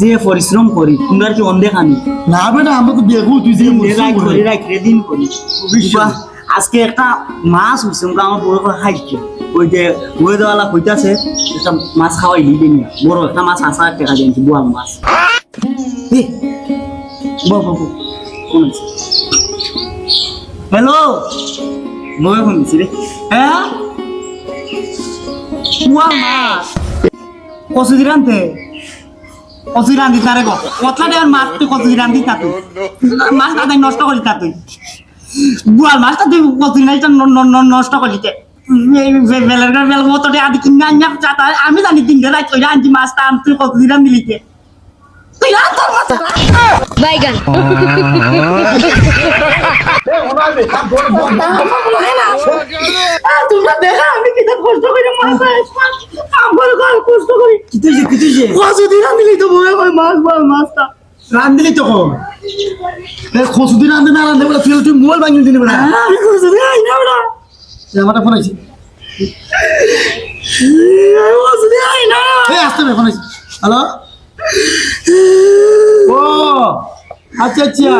যে পরিশ্রম করি তোমরা কি অন্ধে খানি না বেটা আমরা তো দেখব তুই যে রাত করি রাত দিন করি। আজকে একটা মাছ হইছে আমরা আমার বড় করে খাইছে। ওই যে বই দেওয়ালা কইতাছে একটা মাছ খাওয়াই দিবেন না বড় একটা মাছ আসা টাকা দিয়েছি বোয়াল মাছ। বউ, বউ, বউ, হ্যালো মই ফোন দিছি রে হ্যাঁ বোয়াল মাছ। কচু দিরান্তে কচু রান্ধি তারে গো কতলা টাকার মাছ তুই কচু রান্ধি তা তুই মাছ না তাই নষ্ট করি তা তুই বুয়াল মাছটা তুই কচু রান্ধি নষ্ট করি তে বেলের গাড়ি বেল মতো টাকা দি কিনে আনিয়া চাতা আমি জানি তিন দিন রাত কইরা আনছি মাছটা আন তুই কচু রান্ধি লিতে তুই আর তোর মাছ বাইগান তোমরা দেখা আমি কিটা কষ্ট করে মাছ কষ্ট করি। কিতে যে কিতে যে? কচু দিয়ে বলে কই মাছ বল মাছটা। রান্ধলি তো কম খসুদি রান্ধে না রান্ধে বলে তুই তুই মোবাইল ভাঙিয়ে দিলি কচু দিয়ে আই না ওরা আমার ফোন কচু আই না। এই আসতে ফোন হ্যালো? ও আচ্ছা আচ্ছা।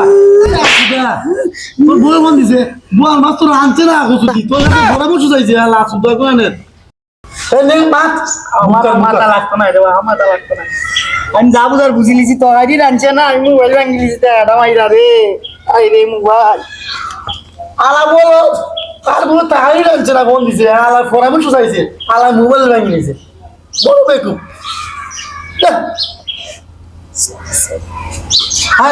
তোর বই ফোন দিছে। বল মাছ তোর আনছে না খসুদি তোর কাছে বড় বসে যাইছে মাথা লাগতো না রে আমার মাথা লাগতো না। আমি যা বুঝার বুঝি লিছি তরাই রাঁধছে না আমি মোবাইল ভাঙি লিছি তা এটা মাইরা রে। আই রে মোবাইল। আলা বল তার বউ তাহাই রাখছে না ফোন দিছে আলা পরামর্শ চাইছে আলা মোবাইল ভাঙি নিছে। বড় বেকুব। হাই